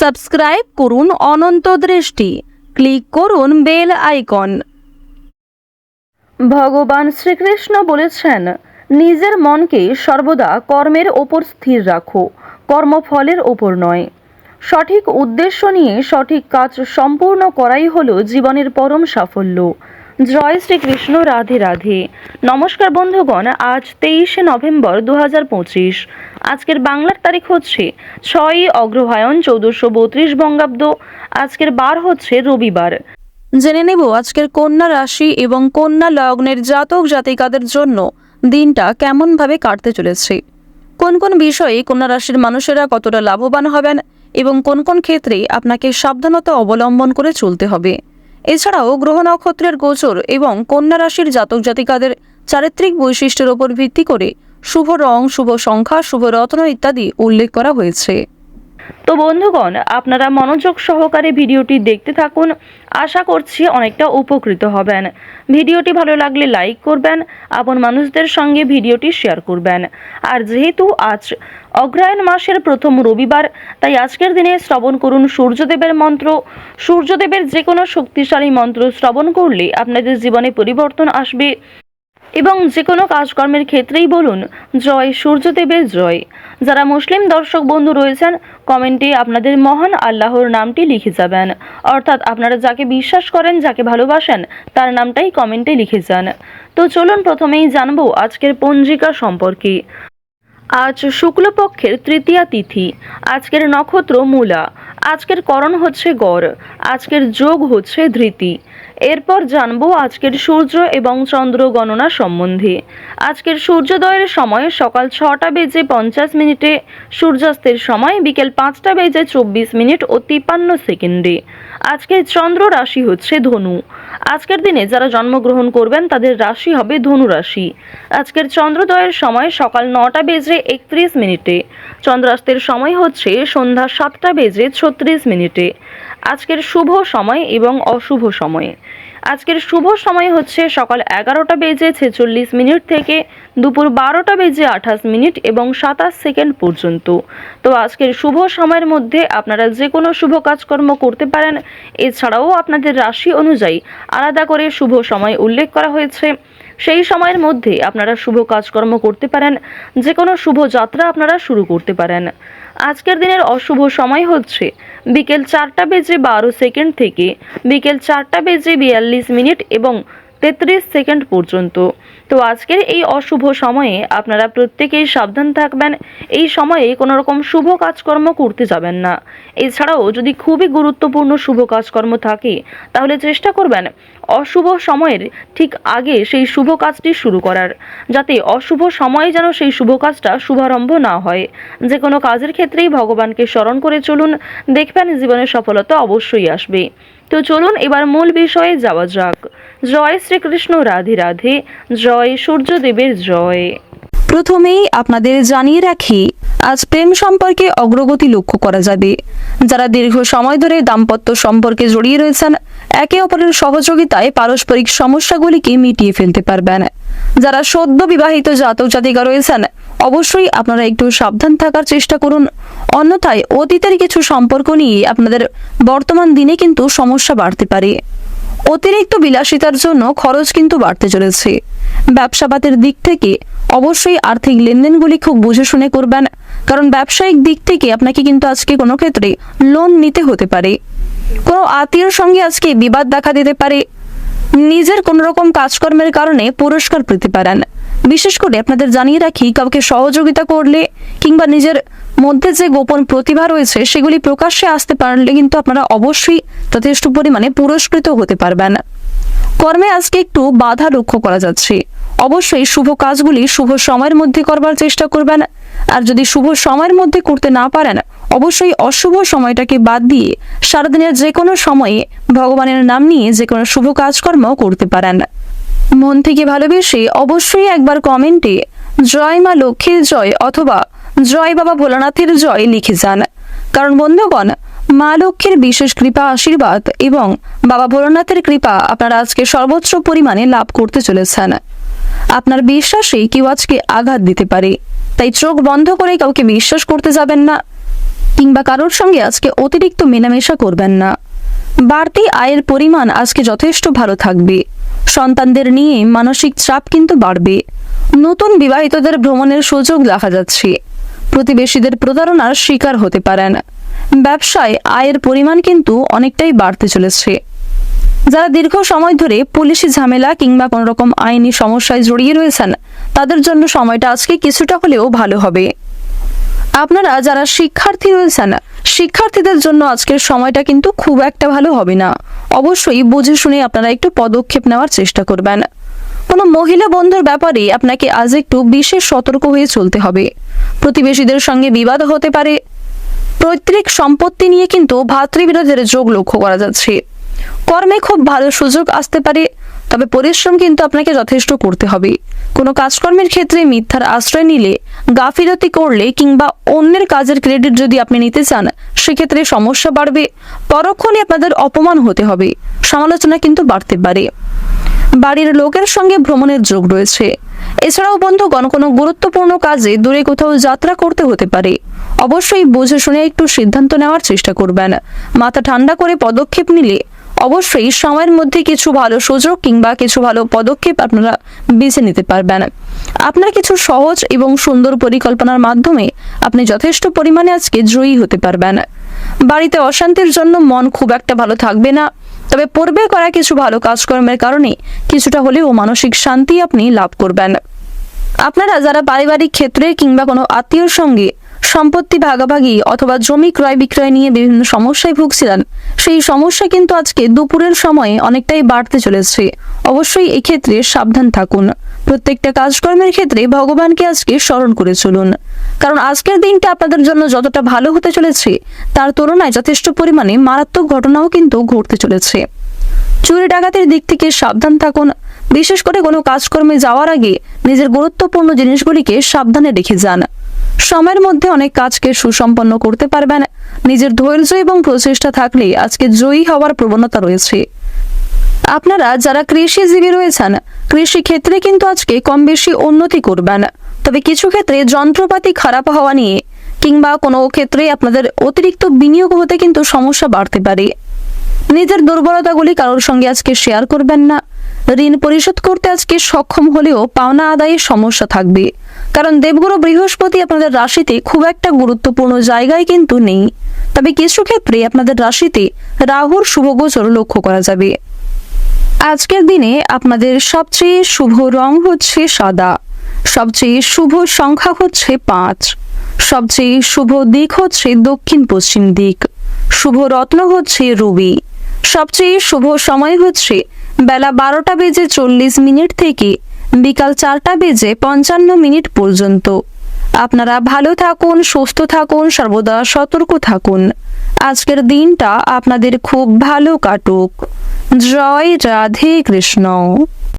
Subscribe করুন অনন্ত দৃষ্টি। Click করুন বেল আইকন। ভগবান শ্রীকৃষ্ণ বলেছেন, নিজের মনকে সর্বদা কর্মের ওপর স্থির রাখো, কর্মফলের ওপর নয়। সঠিক উদ্দেশ্য নিয়ে সঠিক কাজ সম্পূর্ণ করাই হলো জীবনের পরম সাফল্য। জয় শ্রীকৃষ্ণ, রাধে রাধে। নমস্কার বন্ধুগণ, আজ তেইশে নভেম্বর দু পঁচিশ। আজকের বাংলার তারিখ হচ্ছে ছয়ই অগ্রহায়ণ চৌদ্দশো বত্রিশ বঙ্গাব্দ। আজকের বার হচ্ছে রবিবার। জেনে নেব আজকের কন্যা রাশি এবং কন্যা লগ্নের জাতক জাতিকাদের জন্য দিনটা কেমনভাবে কাটতে চলেছে। কোন কোন বিষয়ে কন্যা রাশির মানুষেরা কতটা লাভবান হবেন এবং কোন কোন ক্ষেত্রে আপনাকে সাবধানতা অবলম্বন করে চলতে হবে। এছাড়াও গ্রহ নক্ষত্রের গোচর এবং কন্যা রাশির জাতক জাতিকাদের চারিত্রিক বৈশিষ্ট্যের ওপর ভিত্তি করে শুভ রং, শুভ সংখ্যা, শুভ রত্ন ইত্যাদি উল্লেখ করা হয়েছে। তো বন্ধুগণ, আপনারা মনোযোগ সহকারে ভিডিওটি দেখতে থাকুন। আশা করছি অনেকটা উপকৃত হবেন। ভিডিওটি ভালো লাগলে লাইক করবেন, আপন মানুষদের সঙ্গে ভিডিওটি শেয়ার করবেন। আর যেহেতু আজ অগ্রায়ণ মাসের প্রথম রবিবার। তাই আজকের দিনে শ্রবণ করুন সূর্যদেবের মন্ত্র। সূর্যদেবের যে কোনো শক্তিশালী মন্ত্র শ্রবণ করলে আপনাদের জীবনে পরিবর্তন আসবে। এবং যে কোনো কাজকর্মের ক্ষেত্রেই বলুন, জয় সূর্যদেবের জয়। যারা মুসলিম দর্শক বন্ধু রয়েছেন, কমেন্টে আপনাদের মহান আল্লাহর নামটি লিখে যাবেন। অর্থাৎ আপনারা যাকে বিশ্বাস করেন, যাকে ভালোবাসেন, তার নামটাই কমেন্টে লিখে যান। তো চলুন প্রথমেই জানব আজকের পঞ্জিকা সম্পর্কে। আজ শুক্লপক্ষের তৃতীয়া তিথি। আজকের নক্ষত্র মূলা। আজকের করণ হচ্ছে গড়। আজকের যোগ হচ্ছে ধৃতি। এরপর জানব আজকের সূর্য এবং চন্দ্র গণনা সম্বন্ধে। আজকের সূর্যোদয়ের সময় সকাল ছটা বেজে পঞ্চাশ মিনিটে, সূর্যাস্তের সময় বিকেল পাঁচটা বেজে চব্বিশ মিনিট ও তিপ্পান্ন সেকেন্ডে। আজকের চন্দ্র রাশি হচ্ছে ধনু। আজকের দিনে যারা জন্মগ্রহণ করবেন, তাদের রাশি হবে ধনু রাশি। আজকের চন্দ্রোদয়ের সময় সকাল নটা বেজে একত্রিশ মিনিটে। চন্দ্রাস্তের সময় হচ্ছে সন্ধ্যা সাতটা বেজে ছত্রিশ মিনিটে। আজকের শুভ সময় এবং অশুভ সময়। আজকের শুভ সময় হচ্ছে সকাল এগারোটা বেজে ছেচল্লিশ মিনিট থেকে দুপুর বারোটা বেজে আঠাশ মিনিট এবং সাতাশ সেকেন্ড পর্যন্ত। তো আজকের শুভ সময়ের মধ্যে আপনারা যে কোনো শুভ কাজকর্ম করতে পারেন। এছাড়াও আপনাদের রাশি অনুযায়ী আলাদা করে শুভ সময় উল্লেখ করা হয়েছে। সেই সময়ের মধ্যে আপনারা শুভ কাজকর্ম করতে পারেন যে কোনো শুভ যাত্রা আপনারা শুরু করতে পারেন। আজকের দিনের অশুভ সময় হচ্ছে বিকেল চারটা বেজে বারো সেকেন্ড থেকে বিকেল চারটা বেজে বিয়াল্লিশ মিনিট এবং তেত্রিশ সেকেন্ড পর্যন্ত। তো আজকের এই অশুভ সময়ে আপনারা প্রত্যেকেই সাবধান থাকবেন। এই সময়ে কোনো রকম শুভ কাজকর্ম করতে যাবেন না। এছাড়াও যদি খুবই গুরুত্বপূর্ণ শুভ কাজকর্ম থাকে, তাহলে চেষ্টা করবেন অশুভ সময়ের ঠিক আগে সেই শুভ কাজটি শুরু করার। যাতে অশুভ সময়ে যেন সেই শুভ কাজটা শুভারম্ভ না হয়। যে কোনো কাজের ক্ষেত্রেই ভগবানকে স্মরণ করে চলুন। দেখবেন জীবনের সফলতা অবশ্যই আসবে। তো চলুন এবার মূল বিষয়ে যাওয়া যাক। জয় শ্রীকৃষ্ণ, রাধে রাধে। জয় সূর্যদেবের জয়। প্রথমেই আপনাদের জানিয়ে রাখি, আজ প্রেম সম্পর্কে অগ্রগতি লক্ষ্য করা যাবে। যারা দীর্ঘ সময় ধরে দাম্পত্য সম্পর্কে জড়িয়ে রয়েছেন, একে অপরের সহযোগিতায় পারস্পরিক সমস্যাগুলিকে মিটিয়ে ফেলতে পারবেন। যারা সদ্য বিবাহিত জাতক জাতিকা রয়েছেন অবশ্যই আপনারা একটু সাবধান থাকার চেষ্টা করুন। অন্যথায় অতীতের কিছু সম্পর্ক নিয়ে আপনাদের বর্তমান দিনে কিন্তু সমস্যা বাড়তে পারে। অতিরিক্ত বিলাসিতার জন্য খরচ কিন্তু বাড়তে চলেছে। ব্যবসাপাতের দিক থেকে অবশ্যই আর্থিক লেনদেনগুলি খুব বুঝে শুনে করবেন, কারণ ব্যবসায়িক দিক থেকে আপনাকে কিন্তু আজকে কোনো ক্ষেত্রে লোন নিতে হতে পারে। কোনো আত্মীয়র সঙ্গে আজকে বিবাদ দেখা দিতে পারে নিজের কোনোরকম কাজকর্মের কারণে পুরস্কার পেতে পারেন। বিশেষ করে আপনাদের জানিয়ে রাখি, কাউকে সহযোগিতা করলে কিংবা নিজের মধ্যে যে গোপন প্রতিভা রয়েছে, সেগুলি প্রকাশ্যে আসতে পারলে কিন্তু আপনারা অবশ্যই যথেষ্ট পরিমাণে পুরস্কৃত হতে পারবেন। কর্মে আজকে একটু বাধা লক্ষ্য করা যাচ্ছে। অবশ্যই শুভ কাজগুলি শুভ সময়ের মধ্যে করবার চেষ্টা করবেন। আর যদি শুভ সময়ের মধ্যে করতে না পারেন, অবশ্যই অশুভ সময়টাকে বাদ দিয়ে সারাদিনের যে কোনো সময়ে ভগবানের নাম নিয়ে যে কোনো শুভ কাজকর্ম করতে পারেন। মন থেকে ভালোবেসে অবশ্যই একবার কমেন্টে জয় মা লক্ষ্মীর জয় অথবা জয় বাবা ভোলানাথের জয় লিখে যান। কারণ বন্ধুগণ, মা লক্ষ্মীর বিশেষ কৃপা, আশীর্বাদ এবং বাবা ভোলানাথের কৃপা আপনারা আজকে সর্বোচ্চ পরিমাণে লাভ করতে চলেছেন। আপনার বিশ্বাসে কেউ আজকে আঘাত দিতে পারে। তাই চোখ বন্ধ করে কাউকে বিশ্বাস করতে যাবেন না, কিংবা কারোর সঙ্গে আজকে অতিরিক্ত মেলামেশা করবেন না। বাড়তি আয়ের পরিমাণ আজকে যথেষ্ট ভালো থাকবে। সন্তানদের নিয়ে মানসিক চাপ কিন্তু বাড়বে। নতুন বিবাহিতদের ভ্রমণের সুযোগ দেখা যাচ্ছে। প্রতিবেশীদের প্রতারণার শিকার হতে পারেন। ব্যবসায় আয়ের পরিমাণ কিন্তু অনেকটাই বাড়তে চলেছে। যারা দীর্ঘ সময় ধরে পুলিশি ঝামেলা কিংবা কোনো রকম আইনি সমস্যায় জড়িয়ে রয়েছেন, তাদের জন্য সময়টা আজকে কিছুটা হলেও ভালো হবে। আপনারা যারা শিক্ষার্থী রয়েছেন, শিক্ষার্থীদের জন্য আজকের সময়টা কিন্তু খুব একটা ভালো হবে না। অবশ্যই বুঝে শুনে আপনারা একটু পদক্ষেপ নেওয়ার চেষ্টা করবেন। কোনো মহিলা বন্ধুর ব্যাপারে আপনাকে আজ একটু বিশেষ সতর্ক হয়ে চলতে হবে। প্রতিবেশীদের সঙ্গে বিবাদ হতে পারে। পৈতৃক সম্পত্তি নিয়ে কিন্তু ভাতৃবিরোধের যোগ লক্ষ্য করা যাচ্ছে। কর্মে খুব ভালো সুযোগ আসতে পারে, তবে পরিশ্রম কিন্তু আপনাকে যথেষ্ট করতে হবে। কোনো কাজকর্মের ক্ষেত্রে মিথ্যার আশ্রয় নিলে, গাফিলতি করলে কিংবা অন্যের কাজের ক্রেডিট যদি আপনি নিতে চান, সেক্ষেত্রে সমস্যা বাড়বে। পরক্ষণে আপনাদের অপমান হতে হবে। সমালোচনা কিন্তু বাড়তে পারে। বাড়ির লোকের সঙ্গে ভ্রমণের যোগ রয়েছে। এছাড়াও বন্ধু বন্ধুগণ, কোনো গুরুত্বপূর্ণ কাজে দূরে কোথাও যাত্রা করতে হতে পারে। অবশ্যই বুঝে শুনে একটু সিদ্ধান্ত নেওয়ার চেষ্টা করবেন। মাথা ঠান্ডা করে পদক্ষেপ নিলে অবশ্যই সময়ের মধ্যে কিছু ভালো সুযোগ কিংবা কিছু ভালো পদক্ষেপ আপনারা বেছে নিতে পারবেন। আপনার কিছু সহজ এবং সুন্দর পরিকল্পনার মাধ্যমে আপনি যথেষ্ট পরিমাণে আজকে জয়ী হতে পারবেন। বাড়িতে অশান্তির জন্য মন খুব একটা ভালো থাকবে না, তবে পূর্বে করা কিছু ভালো কাজকর্মের কারণে কিছুটা হলেও মানসিক শান্তি আপনি লাভ করবেন। আপনারা যারা পারিবারিক ক্ষেত্রে কিংবা কোনো আত্মীয়র সঙ্গে সম্পত্তি ভাগাভাগি অথবা জমি ক্রয় বিক্রয় নিয়ে বিভিন্ন সমস্যায় ভুগছিলেন। সেই সমস্যা কিন্তু আজকে দুপুরের সময়ে অনেকটাই বাড়তে চলেছে। অবশ্যই এক্ষেত্রে সাবধান থাকুন। প্রত্যেকটা কাজকর্মের ক্ষেত্রে ভগবানকে আজকে স্মরণ করে চলুন। কারণ আজকের দিনটা আপনাদের জন্য যতটা ভালো হতে চলেছে, তার তুলনায় যথেষ্ট পরিমাণে মারাত্মক ঘটনাও কিন্তু ঘটতে চলেছে। চুরি ডাকাতের দিক থেকে সাবধান থাকুন। বিশেষ করে কোনো কাজকর্মে যাওয়ার আগে নিজের গুরুত্বপূর্ণ জিনিসগুলিকে সাবধানে রেখে যান। সময়ের মধ্যে অনেক কাজকে সুসম্পন্ন করতে পারবেন। নিজের ধৈর্য এবং প্রচেষ্টা থাকলে আজকে জয়ী হওয়ার প্রবণতা রয়েছে। আপনারা যারা কৃষিজীবী রয়েছেন কৃষি ক্ষেত্রে কিন্তু আজকে কম বেশি উন্নতি করবেন। তবে কিছু ক্ষেত্রে যন্ত্রপাতি খারাপ হওয়া নিয়ে কিংবা কোনো ক্ষেত্রে আপনাদের অতিরিক্ত বিনিয়োগ হতে কিন্তু সমস্যা বাড়তে পারে। নিজের দুর্বলতাগুলি কারোর সঙ্গে আজকে শেয়ার করবেন না। ঋণ পরিশোধ করতে আজকে সক্ষম হলেও পাওনা আদায়ে সমস্যা থাকবে। কারণ দেবগুরু বৃহস্পতি আপনাদের রাশিতে খুব একটা গুরুত্বপূর্ণ জায়গায় কিন্তু নেই। তবে কিছু ক্ষেত্রে আপনাদের রাশিতে রাহুর শুভগোচর লক্ষ্য করা যাবে। আজকের দিনে আপনাদের সবচেয়ে শুভ রং হচ্ছে সাদা, সবচেয়ে শুভ সংখ্যা হচ্ছে পাঁচ, সবচেয়ে শুভ দিক হচ্ছে দক্ষিণ পশ্চিম দিক, শুভ রত্ন হচ্ছে রুবি, সবচেয়ে শুভ সময় হচ্ছে বেলা বারোটা বেজে চল্লিশ মিনিট থেকে বিকাল চারটা বেজে পঞ্চান্ন মিনিট পর্যন্ত। আপনারা ভালো থাকুন, সুস্থ থাকুন, সর্বদা সতর্ক থাকুন। আজকের দিনটা আপনাদের খুব ভালো কাটুক। জয় রাধে কৃষ্ণ।